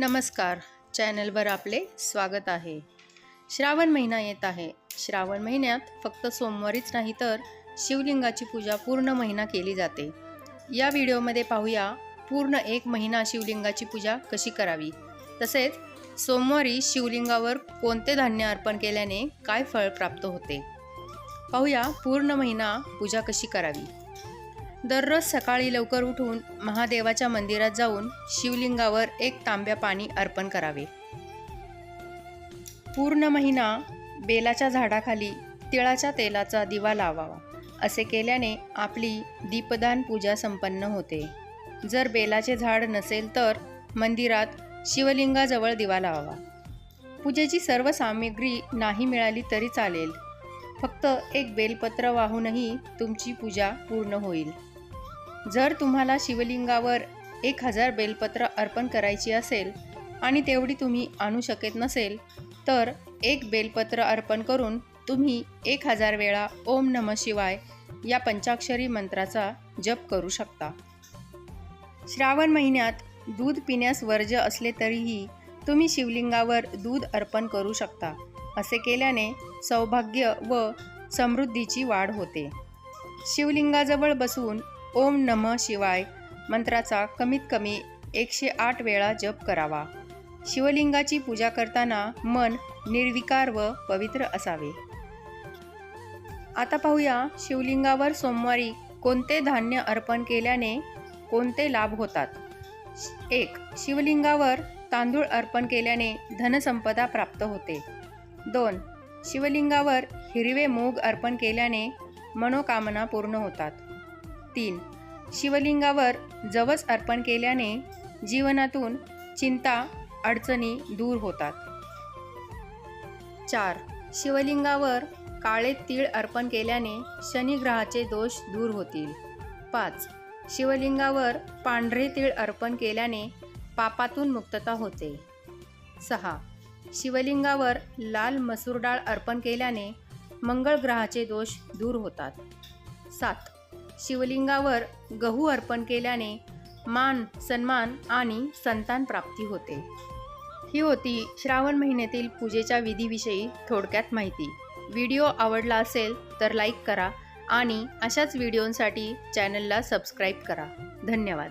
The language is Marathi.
नमस्कार. चॅनलवर आपले स्वागत आहे. श्रावण महिना येत आहे. श्रावण महिन्यात फक्त सोमवारीच नाही तर शिवलिंगाची पूजा पूर्ण महिना केली जाते. या व्हिडिओमध्ये पाहूया पूर्ण एक महिना शिवलिंगाची पूजा कशी करावी. तसेच सोमवारी शिवलिंगावर कोणते धान्य अर्पण केल्याने काय फळ प्राप्त होते. पाहूया पूर्ण महिना पूजा कशी करावी. दररोज सकाळी लवकर उठून महादेवाच्या मंदिरात जाऊन शिवलिंगावर एक तांब्या पाणी अर्पण करावे. पूर्ण महिना बेलाच्या झाडाखाली तिळाच्या तेलाचा दिवा लावावा असे केल्याने आपली दीपदान पूजा संपन्न होते. जर बेलाचे झाड नसेल तर मंदिरात शिवलिंगाजवळ दिवा लावावा. पूजेची सर्व सामग्री नाही मिळाली तरी चालेल. फक्त एक बेलपत्र वाहूनही तुमची पूजा पूर्ण होईल. जर तुम्हाला शिवलिंगावर एक हजार बेलपत्र अर्पण करायची असेल आणि तेवढी तुम्ही आणू शकत नसेल तर एक बेलपत्र अर्पण करून तुम्ही एक हजार वेळा ओम नम शिवाय या पंचाक्षरी मंत्राचा जप करू शकता. श्रावण महिन्यात दूध पिण्यास वर्ज्य असले तरीही तुम्ही शिवलिंगावर दूध अर्पण करू शकता असे केल्याने सौभाग्य व समृद्धीची वाढ होते. शिवलिंगाजवळ बसून ओम नम शिवाय मंत्राचा कमीत कमी एकशे आठ वेळा जप करावा. शिवलिंगाची पूजा करताना मन निर्विकार व पवित्र असावे. आता पाहूया शिवलिंगावर सोमवारी कोणते धान्य अर्पण केल्याने कोणते लाभ होतात? एक शिवलिंगावर तांदूळ अर्पण केल्याने धनसंपदा प्राप्त होते. दोन शिवलिंगावर हिरवे मूग अर्पण केल्याने मनोकामना पूर्ण होतात. तीन. शिवलिंगावर जवस अर्पण केल्याने जीवनातून चिंता अडचणी दूर होतात. चार. शिवलिंगावर काळे तीळ अर्पण केल्याने शनिग्रहाचे दोष दूर होतील. पाच. शिवलिंगावर पांढरे तीळ अर्पण केल्याने पापातून मुक्तता होते. सहा. शिवलिंगावर लाल मसूर डाळ अर्पण केल्याने मंगळ ग्रहाचे दोष दूर होतात. सात. शिवलिंगावर गहू अर्पण केल्याने मान सन्मान आणि संतान प्राप्ती होते. ही होती श्रावण महिन्यातील पूजेच्या विधीविषयी थोडक्यात माहिती. व्हिडिओ आवडला असेल तर लाईक करा आणि अशाच व्हिडिओंसाठी चॅनलला सबस्क्राईब करा. धन्यवाद.